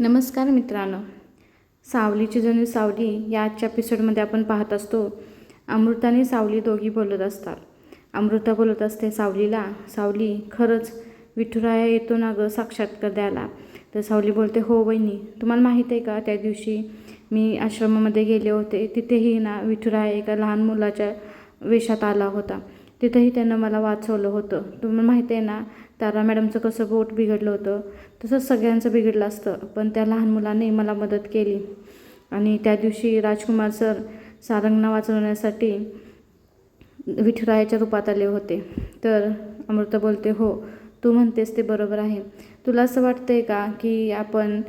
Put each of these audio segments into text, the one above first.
नमस्कार मित्रांनो. सावलीची जणू सावली या आजच्या एपिसोडमध्ये आपण पाहत असतो अमृता आणि सावली दोघी बोलत असतात. अमृता बोलत असते सावलीला सावली खरंच विठुराया येतो ना गं साक्षात्कार द्यायला? तर सावली बोलते हो वहिनी तुम्हाला माहीत आहे का त्या दिवशी मी आश्रमामध्ये गेले होते. तिथेही ना विठुराया एका लहान मुलाच्या वेशात आला होता. तिथंही त्यानं मला वाचवलं होतं. तुम्हाला माहिती आहे ना तारा मॅडमचं कसं बोट बिघडलं होतं तसंच सगळ्यांचं बिघडलं असतं. पण त्या लहान मुलाने मला मदत केली. आणि त्या दिवशी राजकुमार सर सारंगना वाचवण्यासाठी विठुरायाच्या रूपात आले होते. तर अमृता बोलते हो तू म्हणतेस ते बरोबर आहे. तुला असं वाटतंय का की आपण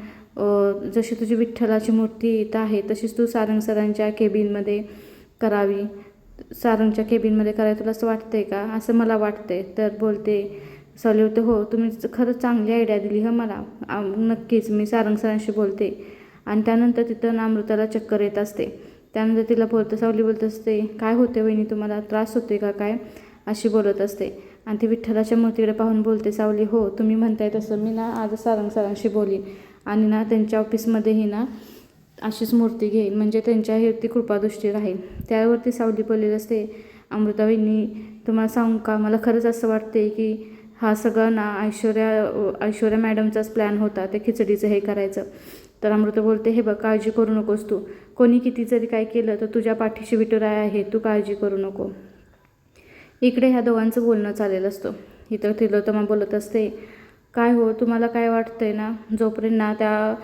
जशी तुझी विठ्ठलाची मूर्ती इथं आहे तशीच तू सारंग सरांच्या केबिनमध्ये करावी? सारंगच्या केबिनमध्ये करावी तुला असं वाटतंय का? असं मला वाटतंय. तर बोलते सॉली होते. हो तुम्ही खरंच चांगली आयडिया दिली हं मला. नक्कीच मी सारंग सरांशी बोलते. आणि त्यानंतर तिथं ना अमृताला चक्कर येत असते. त्यानंतर तिला बोलतं सावली बोलत असते काय होते वहिनी तुम्हाला त्रास होते का काय? अशी बोलत असते. आणि ती विठ्ठलाच्या मूर्तीकडे पाहून बोलते सावली हो तुम्ही म्हणताय तसं. मी ना आज सारंग सरांशी बोलीन आणि ना त्यांच्या ऑफिसमध्येही ना अशीच मूर्ती घेईन. म्हणजे त्यांच्यावरती कृपादृष्टी राहील. त्यावरती सावली बोललेली असते अमृताबाईंनी तुम्हाला सांगू का? मला खरंच असं वाटते की हा सगळा ना ऐश्वर्या ऐश्वर्या मॅडमचाच प्लॅन होता ते खिचडीचं हे करायचं. तर अमृत बोलते हे बघ काळजी करू नकोस तू. कोणी किती जरी काय केलं तर तुझ्या पाठीशी विटुराय आहे. तू काळजी करू नको. इकडे ह्या दोघांचं बोलणं चालेल असतं. इतर तिलोत्तमा बोलत असते काय हो तुम्हाला काय वाटतंय ना? जोपर्यंत ना त्या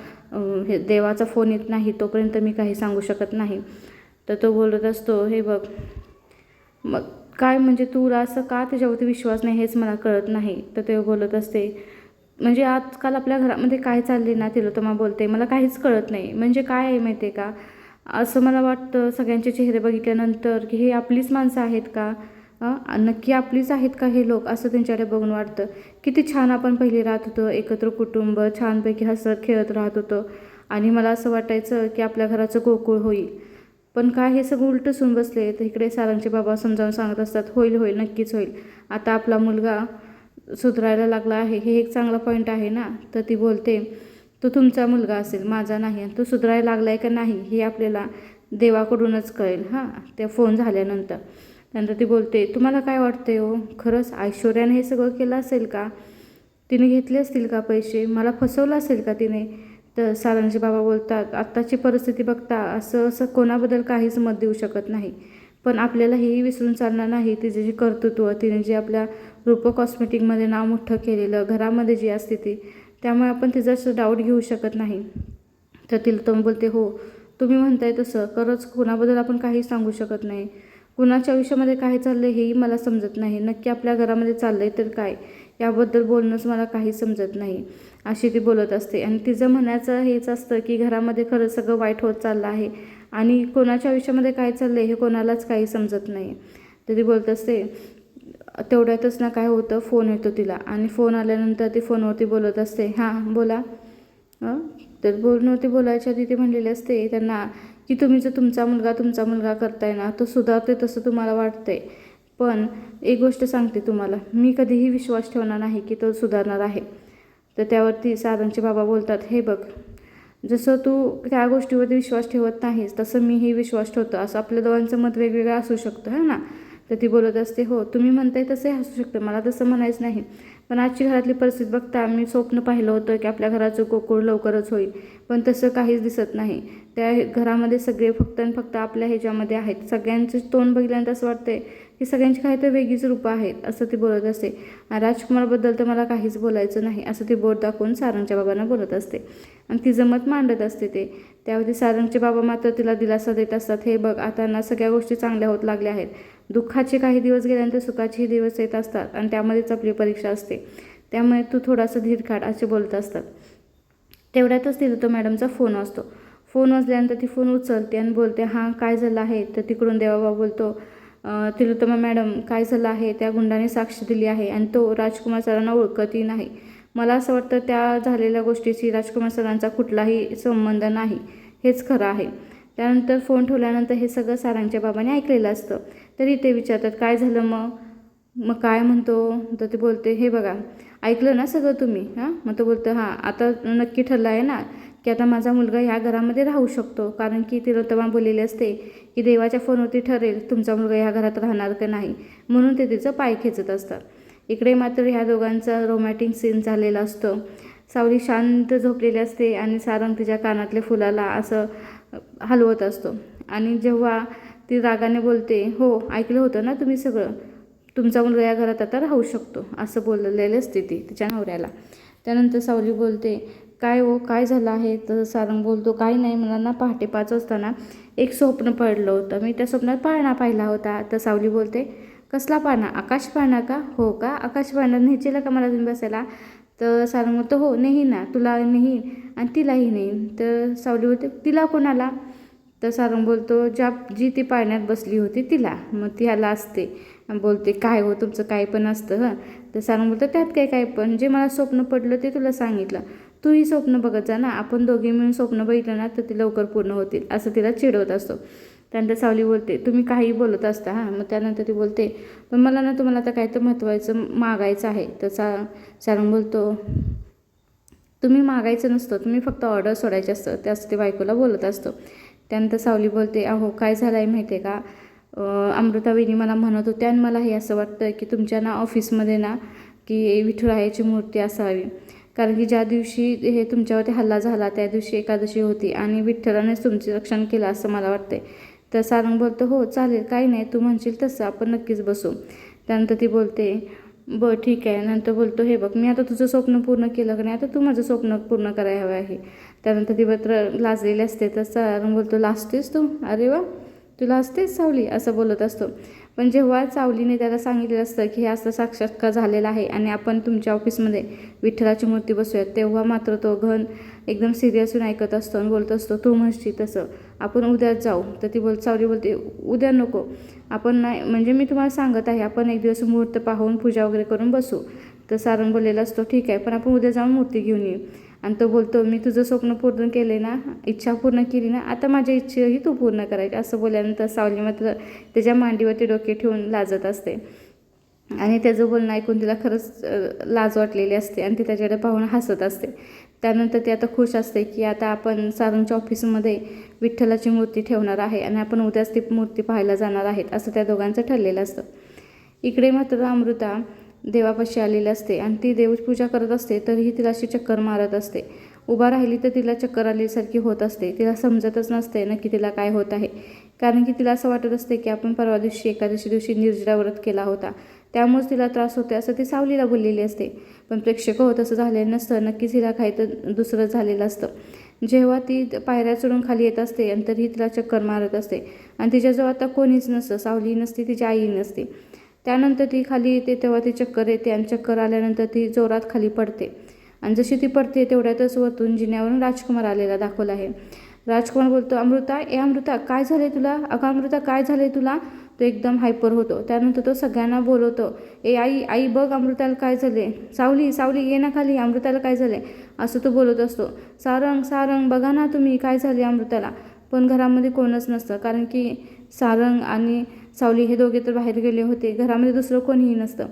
हे देवाचा फोन येत नाही तोपर्यंत मी काही सांगू शकत नाही. तर तो बोलत असतो हे बघ मग काय म्हणजे तुला असं का त्याच्यावरती विश्वास नाही हेच मला कळत नाही. तर ते बोलत असते म्हणजे आजकाल आपल्या घरामध्ये काय चालले ना तिलोतमा बोलते मला काहीच कळत नाही. म्हणजे काय आहे माहिती आहे का? असं मला वाटतं सगळ्यांचे चेहरे बघितल्यानंतर की हे आपलीच माणसं आहेत का? नक्की आपलीच आहेत का हे लोक? असं त्यांच्याकडे बघून वाटतं. किती छान आपण पहिले राहत होतो एकत्र कुटुंब छानपैकी हसत खेळत राहत होतो. आणि मला असं वाटायचं की आपल्या घराचं गोकुळ होईल. पण काय हे सगळं उलटं सुन बसले तर इकडे सारंगचे बाबा समजावून सांगत असतात होईल होईल नक्कीच होईल. आता आपला मुलगा सुधरायला लागला आहे हे एक चांगला पॉईंट आहे ना? तर ती बोलते तो तुमचा मुलगा असेल माझा नाही आणि तो सुधरायला लागला आहे का नाही हे आपल्याला देवाकडूनच कळेल. हां त्या फोन झाल्यानंतर. नंतर ती बोलते तुम्हाला काय वाटते हो? खरंच ऐश्वर्याने हे सगळं केलं असेल का? तिने घेतले असतील का पैसे? मला फसवलं असेल का तिने? तर सारंगजी बाबा बोलतात आत्ताची परिस्थिती बघता असं असं कोणाबद्दल काहीच मत देऊ शकत नाही. पण आपल्याला हेही विसरून चालणार नाही तिचे जे कर्तृत्व तिने जे आपल्या रूप कॉस्मेटिकमध्ये नाव मोठं केलेलं घरामध्ये जी असते ती त्यामुळे आपण तिचा असं डाऊट घेऊ शकत नाही. तर तिला तो बोलते हो तुम्ही म्हणताय तसं खरंच कोणाबद्दल आपण काही सांगू शकत नाही. कुणाच्या आयुष्यामध्ये काय चाललं हेही मला समजत नाही. नक्की आपल्या घरामध्ये चाललं आहे तर काय? याबद्दल बोलणंच मला काही समजत नाही. अशी ती बोलत असते. आणि तिचं म्हणायचं हेच असतं की घरामध्ये खरंच सगळं वाईट होत चाललं आहे. आणि कोणाच्या आयुष्यामध्ये काय चाललं आहे हे कोणालाच काही समजत नाही. तर ती बोलत असते तेवढ्यातच ना काय होतं फोन येतो तिला. आणि फोन आल्यानंतर ती फोनवरती बोलत असते हां बोला. तर फोनवरती बोलायच्या आधी ती म्हणलेली असते त्यांना की तुम्ही जर तुमचा मुलगा तुमचा मुलगा करताय ना तो सुधारते तसं तुम्हाला वाटतंय. पण एक गोष्ट सांगते तुम्हाला. मी कधीही विश्वास ठेवणार नाही की तो सुधारणार आहे. तर त्यावरती साधनचे बाबा बोलतात हे बघ जसं तू त्या गोष्टीवरती विश्वास ठेवत नाहीस तसं मीही विश्वास ठेवतो. असं आपल्या दोघांचं मत वेगवेगळं असू शकतं है ना? तर ती बोलत असते हो तुम्ही म्हणताय तसंही असू शकतं. मला तसं म्हणायचं नाही. पण आजची घरातली परिस्थिती बघता मी स्वप्न पाहिलं होतं की आपल्या घराचं गोकुळ लवकरच होईल. पण तसं काहीच दिसत नाही. त्या घरामध्ये सगळे फक्त आणि फक्त आपल्या ह्याच्यामध्ये आहेत. सगळ्यांचं तोंड बघितल्यानंतर असं वाटतंय ही सगळ्यांची काही तर वेगळीच रूपं आहेत असं ती बोलत असते. राजकुमारबद्दल तर मला काहीच बोलायचं नाही असं ती बोट दाखवून सारंगच्या बाबांना बोलत असते. आणि तिचं मत मांडत असते ते. त्यावरती सारंगचे बाबा मात्र तिला दिलासा देत असतात हे बघ आता ना सगळ्या गोष्टी चांगल्या होत लागल्या आहेत. दुःखाचे काही दिवस गेल्यानंतर सुखाचेही दिवस येत असतात आणि त्यामध्येच आपली परीक्षा असते. त्यामुळे तू थोडासा धीर काढ असे बोलत असतात. तेवढ्यातच तिला तो मॅडमचा फोन असतो फोन वाजल्यानंतर ती फोन उचलते आणि बोलते हां काय झालं आहे? तर तिकडून देवाबा बोलतो तिलोत्तमा मॅडम काय झालं आहे? त्या गुंडाने साक्ष दिली आहे आणि तो राजकुमार सरांना ओळखतही नाही. मला असं वाटतं त्या झालेल्या गोष्टीशी राजकुमार सरांचा कुठलाही संबंध नाही. हेच खरं आहे. त्यानंतर फोन ठेवल्यानंतर हे सगळं सारांच्या बाबाने ऐकलेलं असतं. तरी ते विचारतात काय झालं मग? मग काय म्हणतो? तर ते बोलते हे बघा ऐकलं ना सगळं तुम्ही? हां? मग तो बोलतो हां आता नक्की ठरलं आहे ना. की आता माझा मुलगा ह्या घरामध्ये राहू शकतो. कारण की तिलोत्तमा बोललेली असते की देवाच्या फोनवरती ठरेल तुमचा मुलगा ह्या घरात राहणार का नाही. म्हणून ते तिचं पाय खेचत असतात. इकडे मात्र ह्या दोघांचा रोमॅटिक सीन झालेला असतो. सावली शांत झोपलेली असते आणि सारंग तिच्या कानातल्या फुलाला असं हलवत असतो. आणि जेव्हा ती रागाने बोलते हो ऐकलं होतं ना तुम्ही सगळं? तुमचा मुलगा या घरात आता राहू शकतो असं बोललेली असते ती तिच्या नवऱ्याला. त्यानंतर सावली बोलते काय हो काय झालं आहे? तर सारंग बोलतो काही नाही मला ना पहाटे पाच असताना एक स्वप्न पडलं होतं. मी त्या स्वप्नात पाळणा पाहिला होता. तर सावली बोलते कसला पाळणा? आकाश पाळणा का? हो का? आकाश पाळणा न्यायचेला का मला तुम्ही बसायला? तर सारंग म्हणतो हो नाही ना तुला नाही आणि तिलाही नाही. तर सावली बोलते तिला कोणाला? तर सारंग बोलतो ज्या जी ती पाळण्यात बसली होती तिला. मग ती ह्याला असते बोलते काय हो तुमचं काय पण असतं हं? तर सारंग बोलतो त्यात काय काय? पण जे मला स्वप्न पडलं ते तुला सांगितलं. तूही स्वप्न बघत जा ना. आपण दोघे मिळून स्वप्न बघितलं ना तर ते लवकर पूर्ण होतील. असं तिला चिडवत असतो. त्यानंतर सावली बोलते तुम्ही काही बोलत असता हां. मग त्यानंतर ती बोलते पण मला ना तुम्हाला आता काय तर महत्त्वाचं मागायचं आहे. तर सा सारंग बोलतो तुम्ही मागायचं नसतं. तुम्ही फक्त ऑर्डर सोडायचे असतं. त्याच ते बायकोला बोलत असतो. त्यानंतर सावली बोलते अहो काय झालं आहे माहिती आहे का? अं, अमृताबाईनी मला म्हणत होत्या आणि मला हे असं वाटतं की तुमच्या ना ऑफिसमध्ये ना की विठुरायाची मूर्ती असावी. कारण की ज्या दिवशी हे तुमच्यावरती हल्ला झाला त्या दिवशी एकादशी होती आणि विठ्ठलानेच तुमचे रक्षण केलं असं मला वाटतंय. तर सारंग बोलतो हो चालेल काही नाही तू म्हणशील तसं आपण नक्कीच बसू. त्यानंतर ती बोलते बरं ठीक आहे. नंतर बोलतो हे बघ मी आता तुझं स्वप्न पूर्ण केलं की नाही आता तू माझं स्वप्न पूर्ण करायला हवं आहे. त्यानंतर ती मात्र लाजलेली असते तर सारंग बोलतो लाजतेस तू? अरे वा तुला असतेच सावली? असं बोलत असतो. पण जेव्हा सावलीने त्याला सांगितलेलं असतं की हे असं साक्षात्कार झालेलं आहे आणि आपण तुमच्या ऑफिसमध्ये विठ्ठलाची मूर्ती बसूयात तेव्हा मात्र तो घन एकदम सिरियस होऊन ऐकत असतो आणि बोलत असतो तू म्हणशील तसं. आपण उद्याच जाऊ. तर ती बोल सावली बोलते उद्या नको. आपण नाही म्हणजे मी तुम्हाला सांगत आहे आपण एक दिवस मुहूर्त पाहून पूजा वगैरे करून बसू. तर सारंग बोललेला असतो ठीक आहे पण आपण उद्या जाऊन मूर्ती घेऊन येऊ. आणि तो बोलतो मी तुझं स्वप्न पूर्ण केले ना इच्छा पूर्ण केली ना आता माझ्या इच्छाही तू पूर्ण करायची. असं बोलल्यानंतर सावली मात्र त्याच्या मांडीवरती डोके ठेवून लाजत असते. आणि त्याचं बोलणं ऐकून तिला खरंच लाज वाटलेली असते आणि ती त्याच्याकडे पाहून हसत असते. त्यानंतर ती आता खुश असते की आता आपण सारंगच्या ऑफिसमध्ये विठ्ठलाची मूर्ती ठेवणार आहे आणि आपण उद्याच ती मूर्ती पाहायला जाणार आहेत असं त्या दोघांचं ठरलेलं असतं. इकडे मात्र अमृता देवापाशी आलेली असते आणि ती देवपूजा करत असते तरीही तिला अशी चक्कर मारत असते. उभा राहिली तर तिला चक्कर आल्यासारखी होत असते. तिला समजतच नसते नक्की तिला काय होत आहे. कारण की तिला असं वाटत असते की आपण परवा दिवशी एकादशी दिवशी निर्जरा व्रत केला होता. त्यामुळेच तिला त्रास होते असं ती सावलीला बोललेली असते. पण प्रेक्षक होत असं झालेलं नसतं. नक्कीच हिला काही तर दुसरं झालेलं असतं. जेव्हा ती पायऱ्या चढून खाली येत असते आणि तरीही तिला चक्कर मारत असते. आणि तिच्याजवळ आता कोणीच नसतं. सावली नसते तिची आई नसते. त्यानंतर ती खाली येते तेव्हा ती चक्कर येते आणि चक्कर आल्यानंतर ती जोरात खाली पडते. आणि जशी ती पडते तेवढ्यातच वरतून जिन्यावरून राजकुमार आलेला दाखवला आहे. राजकुमार बोलतो अमृता ए अमृता काय झाले तुला? अगं अमृता काय झाले तुला? तो एकदम हायपर होतो. त्यानंतर तो सगळ्यांना बोलवतो ए आई आई बघ अमृताला काय झाले सावली सावली ये ना खाली अमृताला काय झाले असं तो बोलत असतो. सारंग सारंग बघा ना तुम्ही काय झाले अमृताला? पण घरामध्ये कोणच नसतं कारण की सारंग आणि सावली हे दोघे तर बाहेर गेले होते. घरामध्ये दुसरं कोणीही नसतं.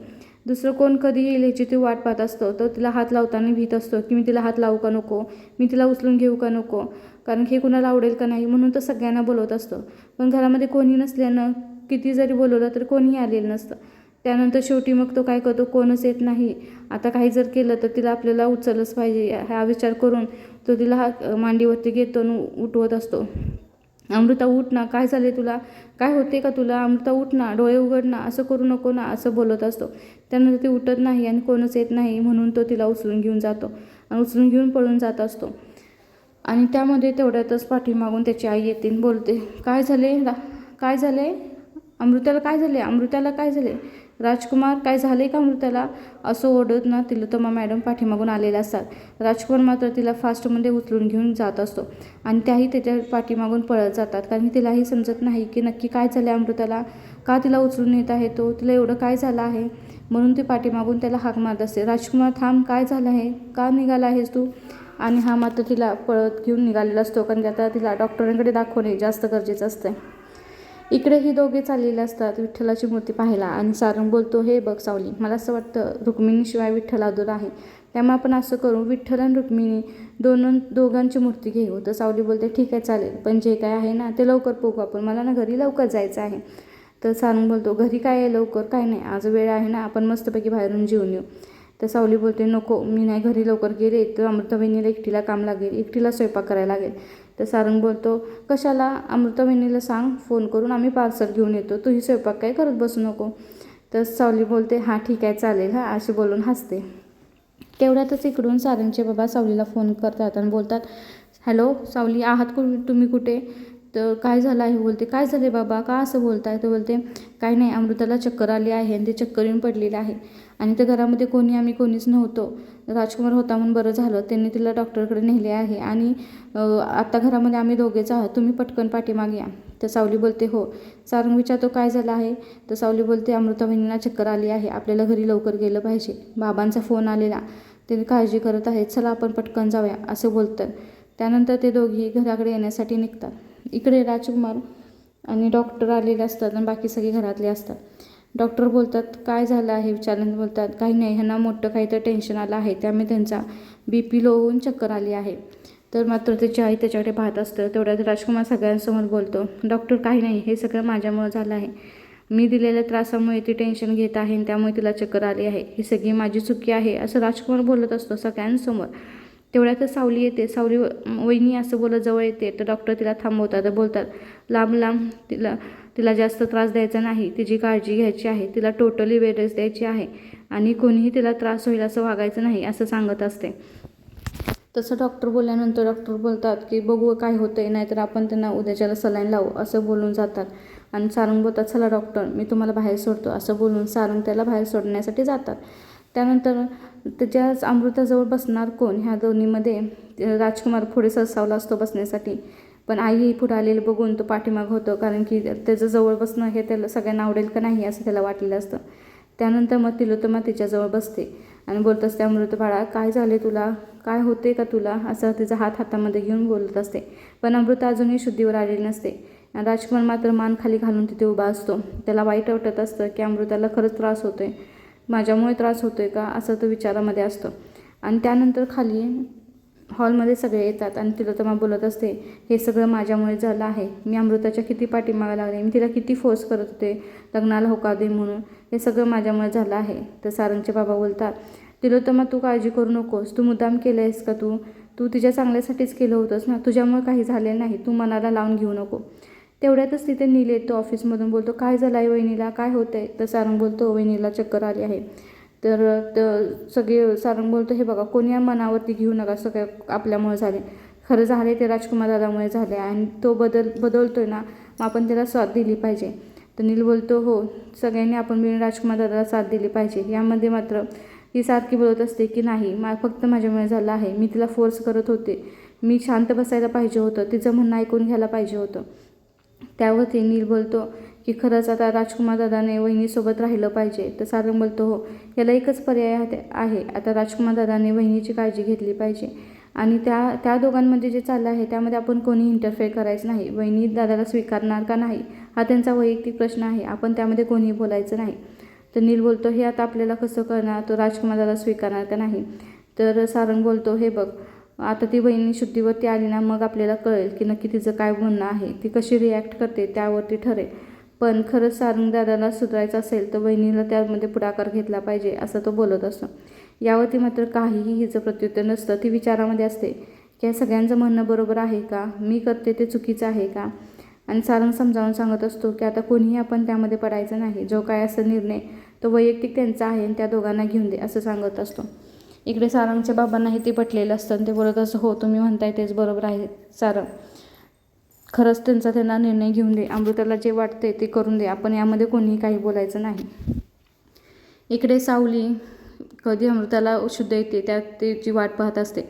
दुसरं कोण कधी येईल ह्याची ती वाट पाहत असतो. तो तिला हात लावताना भीत असतो की मी तिला हात लावू का नको? मी तिला उचलून घेऊ का नको? कारण हे कुणाला आवडेल का नाही म्हणून तो सगळ्यांना बोलवत असतो. पण घरामध्ये कोणी नसल्यानं किती जरी बोलवलं तर कोणीही आलेलं नसतं. त्यानंतर शेवटी मग तो काय करतो? कोणच येत नाही. आता काही जर केलं तर तिला आपल्याला उचललंच पाहिजे. हा विचार करून तो तिला मांडीवरती घेतो आणि उठवत असतो. अमृता उठ ना. काय झाले तुला? काय होते का तुला? अमृता उठ ना. डोळे उघड ना. असं करू नको ना. असं बोलत असतो. त्यानंतर ती उठत नाही आणि कोणच येत नाही म्हणून तो तिला उचलून घेऊन जातो आणि उचलून घेऊन पळून जात असतो. आणि त्यामध्ये तेवढ्यातच पाठीमागून त्याची आई येते बोलते काय झाले काय झाले अमृताला काय झाले अमृताला काय झाले राजकुमार काय झाले का अमृताला असं ओढत ना तिलोत्तमा मॅडम पाठीमागून आलेल्या असतात. राजकुमार मात्र तिला फास्टमध्ये उचलून घेऊन जात असतो आणि त्याही त्याच्या पाठीमागून पळत जातात. कारण तिलाही समजत नाही की नक्की काय झालं अमृताला का तिला उचलून येत आहे तो? तिला एवढं काय झालं आहे? म्हणून ती पाठीमागून त्याला हाक मारत असते. राजकुमार थांब काय झालं आहे? का निघाला आहेस तू? आणि हा मात्र तिला पळत घेऊन निघालेला असतो. कारण की आता तिला डॉक्टरांकडे दाखवणे जास्त गरजेचं असतं इकडे ही दोघे चाललेले असतात विठ्ठलाची मूर्ती पाहायला. आणि सारंग बोलतो हे बघ सावली मला असं वाटतं रुक्मिणीशिवाय विठ्ठल अधूर आहे. त्यामुळे आपण असं करू विठ्ठल आणि रुक्मिणी दोन दोघांची मूर्ती घेऊ. तर सावली बोलते ठीक आहे चालेल. पण जे काय आहे ना ते लवकर पोहू आपण. मला ना घरी लवकर जायचं आहे. तर सारंग बोलतो घरी काय आहे लवकर? काय नाही. आज वेळ आहे ना आपण मस्तपैकी बाहेरून जेवून येऊ. तर सावली बोलते नको मी नाही घरी लवकर गेले तर अमृतवहिनीला एकटीला काम लागेल. एकटीला स्वयंपाक करायला लागेल. तर सारंग बोलतो कशाला? अमृतवहिनीला सांग फोन करून आम्ही पार्सल घेऊन येतो. तूही स्वयंपाक काय करत बसू नको. तर सावली बोलते हां ठीक आहे चालेल हां अशी बोलून हसते. तेवढ्यातच इकडून सारंगचे बाबा सावलीला फोन करतात आणि बोलतात हॅलो सावली आहात कु तुम्ही कुठे? तर काय झालं? आहे बोलते काय झाले बाबा? का असं बोलताय? तर बोलते काय नाही अमृताला चक्कर आली आहे आणि ते चक्कर येऊन पडलेलं आहे. आणि त्या घरामध्ये कोणी आम्ही कोणीच नव्हतो. राजकुमार होता म्हणून बरं झालं. त्यांनी तिला डॉक्टरकडे नेले आहे आणि आत्ता घरामध्ये आम्ही दोघेच आहात. तुम्ही पटकन पाठीमागे या. तर सावली बोलते हो. सारंग विचारतो काय झालं आहे? तर सावली बोलते अमृता बहिणींना चक्कर आली आहे. आपल्याला घरी लवकर गेलं पाहिजे. बाबांचा फोन आलेला. ते काळजी करत आहेत. चला आपण पटकन जाऊया. असं बोलतात. त्यानंतर ते दोघी घराकडे येण्यासाठी निघतात. इकडे राजकुमार आणि डॉक्टर आलेले असतात आणि बाकी सगळे घरातले असतात. डॉक्टर बोलतात काय झालं आहे? विचारल्यानंतर बोलतात काही नाही ह्यांना मोठं काहीतरी टेन्शन आलं आहे. त्यामुळे त्यांचा बी पी लो होऊन चक्कर आली आहे. तर मात्र त्याची आई त्याच्याकडे पाहत असतं. तेवढ्यात राजकुमार सगळ्यांसमोर बोलतो डॉक्टर काही नाही हे सगळं माझ्यामुळं झालं आहे. मी दिलेल्या त्रासामुळे ती टेन्शन घेत आहे आणि त्यामुळे तिला चक्कर आली आहे. ही सगळी माझी चुकी आहे असं राजकुमार बोलत असतो सगळ्यांसमोर. तेवढ्यातच सावली येते. सावली वहिनी असं बोलत जवळ येते. तर डॉक्टर तिला थांबवतात बोलतात लांब लांब तिला तिला जास्त त्रास द्यायचा नाही. तिची काळजी घ्यायची आहे. तिला टोटली वेळेस द्यायची आहे. आणि कोणीही तिला त्रास होईल असं वागायचं नाही असं सांगत असते. तसं डॉक्टर बोलल्यानंतर डॉक्टर बोलतात की बघू काय होतं आहे नाहीतर आपण त्यांना उद्याच्याला सलाईन लावू असं बोलून जातात. आणि सारंग बोलतात चला डॉक्टर मी तुम्हाला बाहेर सोडतो असं बोलून सारंग त्याला बाहेर सोडण्यासाठी जातात. त्यानंतर त्याच्याच अमृताजवळ बसणार कोण? ह्या दोन्हीमध्ये राजकुमार पुढे सरसावला असतो बसण्यासाठी. पण आई पुढे आलेलं बघून तो पाठीमाग होतो कारण की त्याचं जवळ बसणं हे त्याला सगळ्यांना आवडेल का नाही असं त्याला वाटलेलं असतं. त्यानंतर मग तिलोत्तमा तिच्याजवळ बसते आणि बोलत असते अमृत बाळा काय झाले तुला? काय होते का तुला? असं तिचा हात हातामध्ये घेऊन बोलत असते. पण अमृत अजूनही शुद्धीवर आलेली नसते. राजकुमार मात्र मान खाली घालून तिथे उभा असतो. त्याला वाईट वाटत असतं की अमृताला खरंच त्रास होतोय. माझ्यामुळे त्रास होतोय का? असं तो विचारामध्ये असतो. आणि त्यानंतर खाली हॉलमध्ये सगळे येतात आणि तिलोत्तमा बोलत असते हे सगळं माझ्यामुळे झालं आहे. मी अमृताच्या किती पाठीमागे लागले मी तिला किती फोर्स करत होते लग्नाला होकार दे म्हणून. हे सगळं माझ्यामुळे झालं आहे. तर सारंगचे बाबा बोलतात तिलोत्तमा तू काळजी करू नकोस. तू मुद्दाम केलं आहेस का तू? तू तिच्या चांगल्यासाठीच केलं होतंस ना. तुझ्यामुळे काही झालेलं नाही. तू मनाला लावून घेऊ नको. तेवढ्यातच तिथे नील येतो ऑफिसमधून बोलतो काय झालं आहे वहिनीला? काय होतं आहे तर सारंग बोलतो वहिनीला चक्कर आली आहे. तर त- सगळे सारंग बोलतो हे बघा कोणी या मनावरती घेऊ नका सगळं आपल्यामुळे झाले. खरं झाले ते राजकुमार दादामुळे झाले आणि तो बदल बदलतो आहे ना मग आपण त्याला साथ दिली पाहिजे. तर नील बोलतो हो सगळ्यांनी आपण मिळून राजकुमार दादाला साथ दिली पाहिजे. यामध्ये मात्र ही सारखी बोलत असते की नाही मा फक्त माझ्यामुळे झालं आहे. मी तिला फोर्स करत होते. मी शांत बसायला पाहिजे होतं. तिचं म्हणणं ऐकून घ्यायला पाहिजे होतं. त्यावरती नील बोलतो की खरंच आता राजकुमार दादाने वहिनीसोबत राहिलं पाहिजे. तर सारंग बोलतो हो याला एकच पर्याय आहे- आहे. आता राजकुमार दादाने वहिनीची काळजी घेतली पाहिजे. आणि त्या त्या दोघांमध्ये जे चाललं आहे त्यामध्ये आपण कोणी इंटरफेअर करायचं नाही. वहिनी दादाला स्वीकारणार का नाही हा त्यांचा वैयक्तिक प्रश्न आहे. आपण त्यामध्ये कोणीही बोलायचं नाही. तर नील बोलतो हे आता आपल्याला कसं करणार तो राजकुमार दादा स्वीकारणार का नाही? तर सारंग बोलतो हे बघ आता ती बहिणी शुद्धीवरती आली ना मग आपल्याला कळेल की नक्की तिचं काय म्हणणं आहे. ती कशी रिॲक्ट करते त्यावरती ठरेल. पण खरंच सारंग दादाला सुधारायचं असेल तर बहिणीला त्यामध्ये पुढाकार घेतला पाहिजे असं तो बोलत असतो. यावरती मात्र काहीही हिचं प्रत्युत्तर नसतं ती विचारामध्ये असते की या सगळ्यांचं म्हणणं बरोबर आहे का? मी करते ते चुकीचं आहे का? आणि सारंग समजावून सांगत असतो की आता कोणीही आपण त्यामध्ये पडायचं नाही. जो काय असा निर्णय तो वैयक्तिक त्यांचा आहे आणि त्या दोघांना घेऊन दे असं सांगत असतो. इकडे सारंगच्या बाबांनाही ते पटलेलं असतं आणि ते बोलत असं हो तुम्ही म्हणताय तेच बरोबर आहे सारंग खरंच त्यांचा त्यांना निर्णय घेऊन दे अमृताला जे वाटते ते करून दे. आपण यामध्ये कोणीही काही बोलायचं नाही. इकडे सावली कधी अमृताला शुद्ध येते त्या त्याची वाट पाहत असते.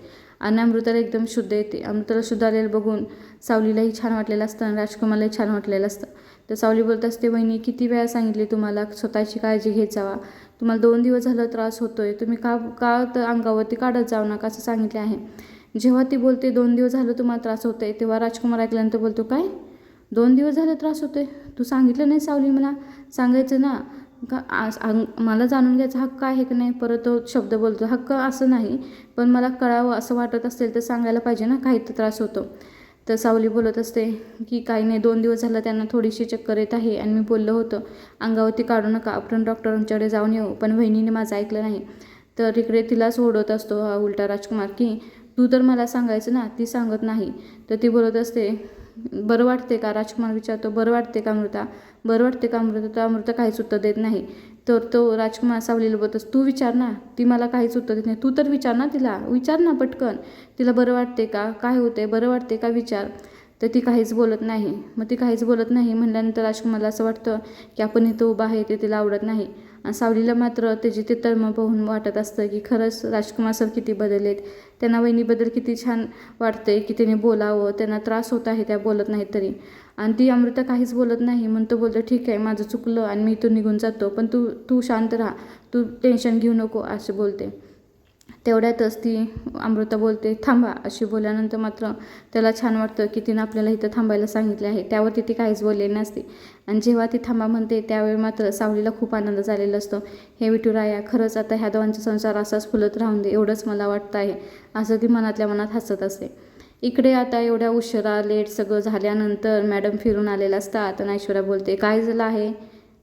आणि अमृताला एकदम शुद्ध येते. अमृताला शुद्ध आलेलं बघून सावलीलाही छान वाटलेलं असतं आणि राजकुमारलाही छान वाटलेलं असतं. तर सावली बोलत असते वहिनी किती वेळा सांगितले तुम्हाला स्वतःची काळजी घेत जावा तुम्हाला दोन दिवस झालं त्रास होतो आहे तुम्ही का का तर अंगावरती काढत जाऊ नका असं सांगितले आहे. जेव्हा ती बोलते दोन दिवस झालं तुम्हाला त्रास होतोय तेव्हा राजकुमार ऐकल्यानंतर बोलतो काय? दोन दिवस झाले त्रास होतो आहे तू सांगितलं नाही सावली मला? सांगायचं ना? का आज मला जाणून घ्यायचा हक्क आहे की नाही? परत तो शब्द बोलतो हक्क असं नाही पण मला कळावं असं वाटत असेल तर सांगायला पाहिजे ना काही तर त्रास होतो. तर सावली बोलत असते की काही नाही दोन दिवस झालं त्यांना थोडीशी चक्कर येत आहे आणि मी बोललो होतं अंगावरती काढू नका आपण डॉक्टरांच्याकडे जाऊन येऊ पण वहिनीने माझं ऐकलं नाही. तर इकडे तिलाच ओढवत असतो हा उलटा राजकुमार की तू तर मला सांगायचं ना ती सांगत नाही. तर ती बोलत असते बरं वाटते का राजकुमार विचारतो बरं वाटते का अमृता? बरं वाटते का अमृता? तर अमृता काहीच उत्तर देत नाही. तर तो राजकुमार सावलीला बोलतोस तू विचार ना ती मला काहीच उत्तर देत नाही. तू तर विचार ना तिला. विचार ना पटकन. तिला बरं वाटते का? काय होते बरं वाटते का? विचार. तर ती काहीच बोलत नाही. मग ती काहीच बोलत नाही. म्हणल्यानंतर राजकुमारला असं वाटतं की आपण इथं उभा आहे ते तिला आवडत नाही. सावलीला मात्र त्याची ते तळमळ पाहून वाटत असतं की खरंच राजकुमार सर किती बदललेत. त्यांना वहिनीबद्दल किती छान वाटते की त्याने बोलावं त्यांना त्रास होत आहे त्या बोलत नाहीत तरी. आणि ती अमृता काहीच बोलत नाही म्हणून तो बोलतो ठीक आहे माझं चुकलं आणि मी इथून निघून जातो पण तू तू शांत राहा तू टेन्शन घेऊ नको असे बोलते. तेवढ्यातच ती अमृता बोलते थांबा अशी बोलल्यानंतर मात्र त्याला छान वाटतं की तिनं आपल्याला इथं थांबायला सांगितले आहे. त्यावरती ती काहीच बोललेली नसते. आणि जेव्हा ती थांबा म्हणते त्यावेळी मात्र सावलीला खूप आनंद झालेला असतो. हे विठुराया खरंच आता ह्या दोघांचा संसार असाच फुलत राहून दे एवढंच मला वाटतं आहे असं ती मनातल्या मनात हसत असते. इकडे आता एवढ्या उशिरा लेट सगळं झाल्यानंतर मॅडम फिरून आलेल्या असतात. आणि ऐश्वर्या बोलते काय झालं आहे?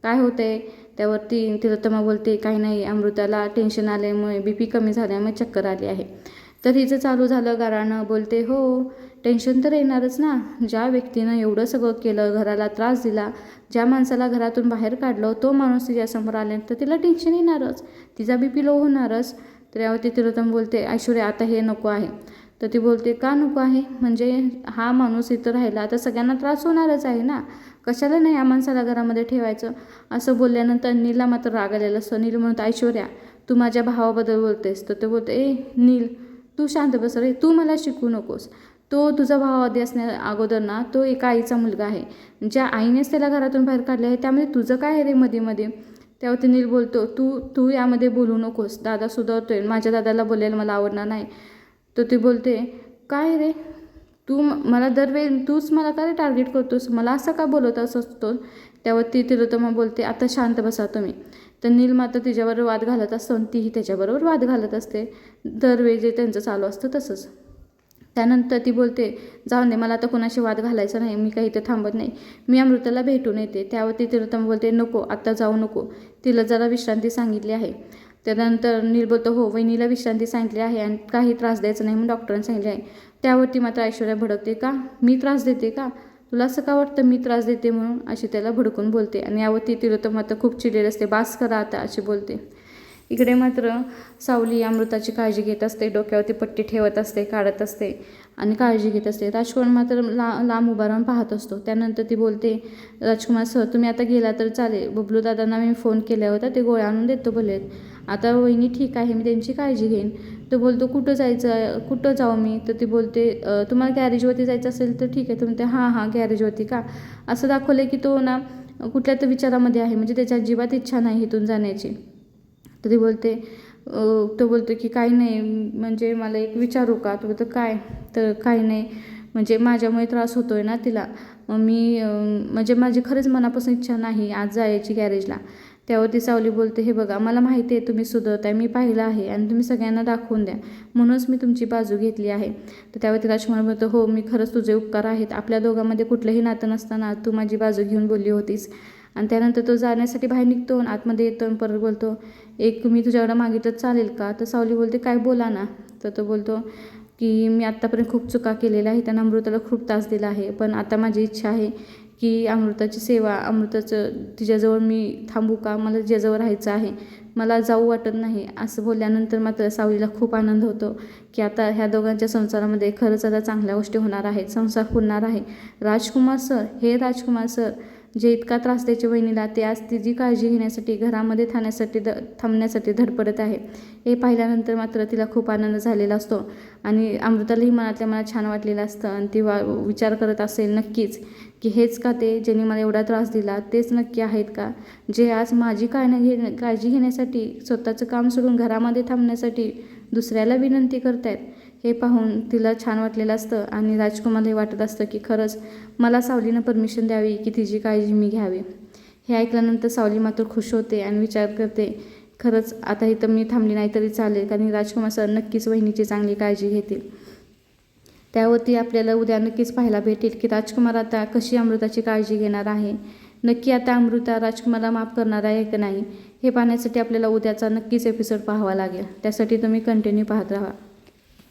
काय होते त्यावरती तिलोत्तमा बोलते काही नाही अमृताला टेन्शन आल्यामुळे बी पी कमी झाल्यामुळे चक्कर आली आहे. तर हिचं चालू झालं गाराणं बोलते हो टेन्शन तर येणारच ना. ज्या व्यक्तीनं एवढं सगळं केलं घराला त्रास दिला ज्या माणसाला घरातून बाहेर काढलं तो माणूस तिच्यासमोर आले तर तिला टेन्शन येणारच. तिचा बी पी लो होणारच. तर यावरती तिलोत्तम बोलते ऐश्वर्या आता हे नको आहे. तर ती बोलते का नको आहे? म्हणजे हा माणूस इथं राहिला तर सगळ्यांना त्रास होणारच आहे ना. कशाला नाही या माणसाला घरामध्ये ठेवायचं? असं बोलल्यानंतर नीलला मात्र राग आलेला. असतो नील म्हणत ऐश्वर्या तू माझ्या भावाबद्दल बोलतेस. तर ते बोलते ए नील तू शांत बस रे. तू मला शिकू नकोस. तो तुझा भाव आधी असण्या अगोदर ना तो एका आईचा मुलगा आहे. ज्या आईनेच त्याला घरातून बाहेर काढले आहे त्यामध्ये तुझं काय आहे रे मध्ये मध्ये त्यावरती नील बोलतो तू तू यामध्ये बोलू नकोस. दादा सुधारतोय. माझ्या दादाला बोलायला मला आवडणार नाही. तर ती बोलते काय रे? तू मला दरवेळी तूच मला का रे टार्गेट करतोस? मला असं का बोलत असतो त्यावरती तिलोत्तमा बोलते आता शांत बसा तुम्ही. तर नील मात्र तिच्याबरोबर वाद घालत असतो आणि तीही त्याच्याबरोबर वाद घालत असते. दरवेळी जे त्यांचं चालू असतं तसंच. त्यानंतर ती बोलते जाऊन दे मला आता कोणाशी वाद घालायचा नाही मी काही इथं थांबत नाही. मी अमृताला भेटून येते. त्यावरती तिलोत्तमा बोलते नको आत्ता जाऊ नको. तिला जरा विश्रांती सांगितली आहे. त्यानंतर नील बोलतो हो वहिनीला विश्रांती सांगितली आहे आणि काही त्रास द्यायचा नाही म्हणून डॉक्टरांनी सांगितले आहे. त्यावरती मात्र ऐश्वर्या भडकते का? मी त्रास देते का? तुला असं का वाटतं मी त्रास देते म्हणून? अशी त्याला भडकून बोलते आणि यावरती तिलोत्तम मात्र खूप चिडेल असते. बास करा आता अशी बोलते. इकडे मात्र सावली अमृताची काळजी घेत असते डोक्यावरती पट्टी ठेवत असते काढत असते आणि काळजी घेत असते. राजकुमार मात्र ला लांब उभा राहून पाहत असतो. त्यानंतर ती बोलते राजकुमार सर तुम्ही आता गेला तर चालेल. बबलू दादांना मी फोन केला होता. ते गोळ्या आणून देतो बोलेत आता वहिनी ठीक आहे मी त्यांची काळजी घेईन. तो बोलतो कुठं जायचं आहे? कुठं जाऊ मी? तर ती बोलते तुम्हाला गॅरेजवरती जायचं असेल तर ठीक आहे. तर म्हणते हां हां गॅरेजवरती का? असं दाखवलं की तो ना कुठल्या तर विचारामध्ये आहे म्हणजे त्याच्या अजिबात इच्छा नाही इथून जाण्याची. तर ती बोलते तो बोलतो की काही नाही म्हणजे मला एक विचारू का? तो बोलतो काय? तर काही नाही म्हणजे माझ्यामुळे त्रास होतो आहे ना तिला. मग मी म्हणजे माझी खरंच मनापासून इच्छा नाही आज जायची गॅरेजला त्यावरती सावली बोलते हे बघा मला माहिती आहे तुम्ही सुधरताय मी पाहिलं आहे आणि तुम्ही सगळ्यांना दाखवून द्या. म्हणूनच मी तुमची बाजू घेतली आहे. तर त्यावरती राजकुमार बोलतो हो मी खरंच तुझे उपकार आहेत. आपल्या दोघांमध्ये कुठलंही नातं नसताना तू माझी बाजू घेऊन बोलली होतीस. आणि त्यानंतर तो जाण्यासाठी बाहेर निघतो आणि आतमध्ये येतो आणि परत बोलतो एक मी तुझ्याकडं मागितलं चालेल का? तर सावली बोलते काय बोला ना. तर तो बोलतो की मी आत्तापर्यंत खूप चुका केलेल्या आहेत आणि अमृताला खूप त्रास दिला आहे पण आता माझी इच्छा आहे की अमृताची सेवा अमृताचं तिच्याजवळ मी थांबू का? मला तिच्याजवळ राहायचं आहे मला जाऊ वाटत नाही असं बोलल्यानंतर मात्र सावलीला खूप आनंद होतो की आता ह्या दोघांच्या संसारामध्ये खरंच आता चांगल्या गोष्टी होणार आहेत संसार फुलणार आहे. राजकुमार सर हे राजकुमार सर जे इतका त्रास द्यायचे वहिनीला ते आज तिची काळजी घेण्यासाठी घरामध्ये थांबण्यासाठी द थांबण्यासाठी धडपडत आहे. हे पाहिल्यानंतर मात्र तिला खूप आनंद झालेला असतो आणि अमृतालाही मनातल्या मनात छान वाटलेलं असतं आणि ती वा विचार करत असेल नक्कीच की हेच का ते ज्यांनी मला एवढा त्रास दिला तेच नक्की आहेत का? जे आज माझी काळजी घे काळजी घेण्यासाठी स्वतःचं काम सोडून घरामध्ये थांबण्यासाठी दुसऱ्याला विनंती करतायत हे पाहून तिला छान वाटलेलं असतं आणि राजकुमारलाही वाटत असतं की खरंच मला सावलीनं परमिशन द्यावी की तिची काळजी मी घ्यावी. हे ऐकल्यानंतर सावली मात्र खुश होते आणि विचार करते खरंच आता इथं मी थांबली नाही तरी चालेल कारण राजकुमार सर नक्कीच वहिनीची चांगली काळजी घेतील. त्यावरती आपल्याला उद्या नक्कीच पाहायला भेटेल की राजकुमार आता कशी अमृताची काळजी घेणार आहे. नक्की आता अमृता राजकुमारला माफ करणार आहे की नाही हे पाहण्यासाठी आपल्याला उद्याचा नक्कीच एपिसोड पाहावा लागेल. त्यासाठी तुम्ही कंटिन्यू पाहत राहा.